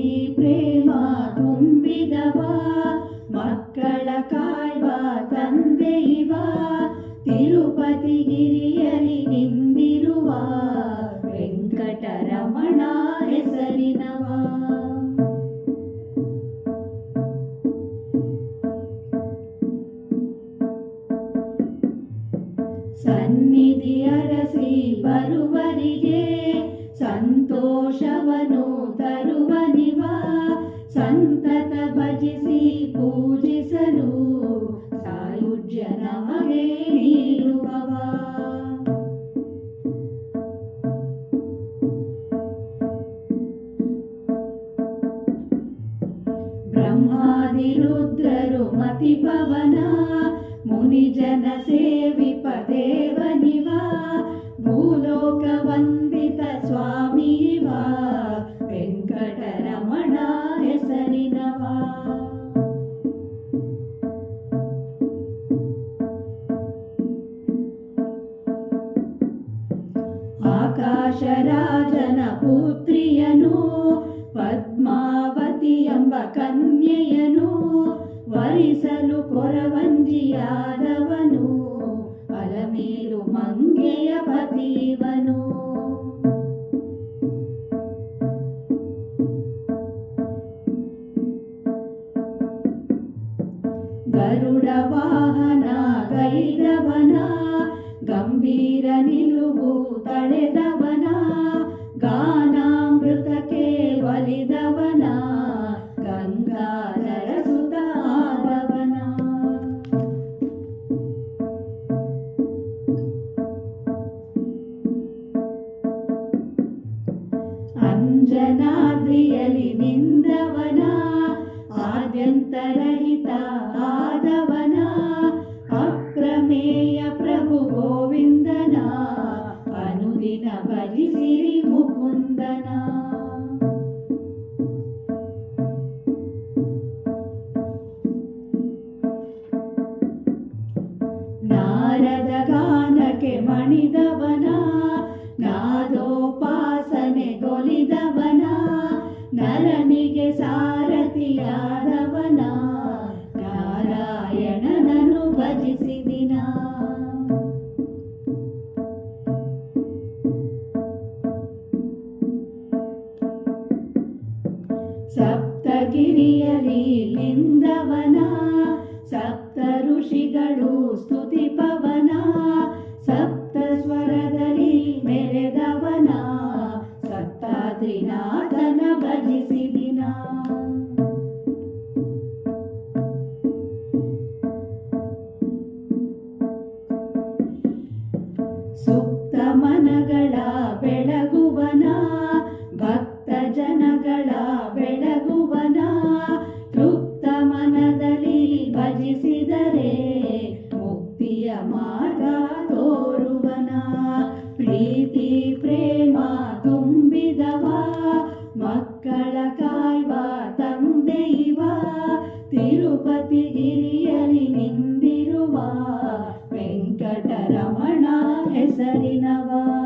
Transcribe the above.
ಪ್ರೀತಿ ಪ್ರೇಮ ತುಂಬಿದವ, ಮಕ್ಕಳ ಕಾಯ್ವ ತಂದೆ ಇವ ತಿರುಪತಿ ಗಿರಿಯರಿ ನಿಂದಿರುವ, ವೆಂಕಟರಮಣ ಹೆಸರಿನವ. ಸನ್ನಿಧಿ ಅರಸಿ ಬರುವರಿಗೆ ಸಂತೋಷವನು ತರುವನಿವ ಸಂತತ ಭಜಿಸಿ ಪೂಜಿಸಲು ಸಾಯುಜ್ಯ ನಮಗೆ ನೀಡುವವ. ಬ್ರಹ್ಮಾದಿ ರುದ್ರರು ಮತಿಪವನ ಮುನಿಜನ ಸೇವಿಪ ವೆಂಕಟರಮಣ ಹೆಸರಿನವ ಆಕಾಶರಾಜನ ಪುತ್ರಿಯನು ಪದ್ಮಾವತಿ ಎಂಬ ಕನ್ಯೆಯನು ವರಿಸಲು ಕೊರವಂಜಿಯಾದವನು ಅಲಮೇಲು ಮಂಗೆಯ ಪತಿವನು ಗರುಡ ವಾಹನ ಗೈದವನ ಗಂಭೀರ ನಿಲುವು ತಳೆದವನ ಗಾನಾಮೃತಕ್ಕೆ ಒಲಿದವನ ಗಂಗಾಧರ ಸುತಾದವನ ಅಂಜನಾದ್ರಿಯಲಿ ನಿಂದವನ ಆದ್ಯಂತರಹಿತ ಭಜಿಸಿರಿ ಮುಕುಂದನ ನಾರದ ಗಾನಕ್ಕೆ ಮಣಿದವನ ನಾದೋಪಾಸನೆ ಗೊಲಿದವನ ನರನಿಗೆ ಸಾರಥಿಯಾದವನ. ಸಪ್ತಗಿರಿಯಲಿ ಲಿಂದವನ ಸಪ್ತ ಋಷಿಗಳು ಸ್ತುತಿ ಪವನ ಸಪ್ತ ಸ್ವರದಲ್ಲಿ ಮೆರೆದವನ ಸಪ್ತಾದ್ರಿನಾಥನ ಭಜಿಸಿದಿನ. ಸುಪ್ತ ಮನಗಳ ಬೆಳಗುವನ ಮಾರ್ಗ ತೋರುವನ ಪ್ರೀತಿ ಪ್ರೇಮ ತುಂಬಿದವ. ಮಕ್ಕಳ ಕಾಯ್ವ ತಂದೆ ತಿರುಪತಿ ಗಿರಿಯಲಿ ನಿಂದಿರುವ ವೆಂಕಟರಮಣ ಹೆಸರಿನವ.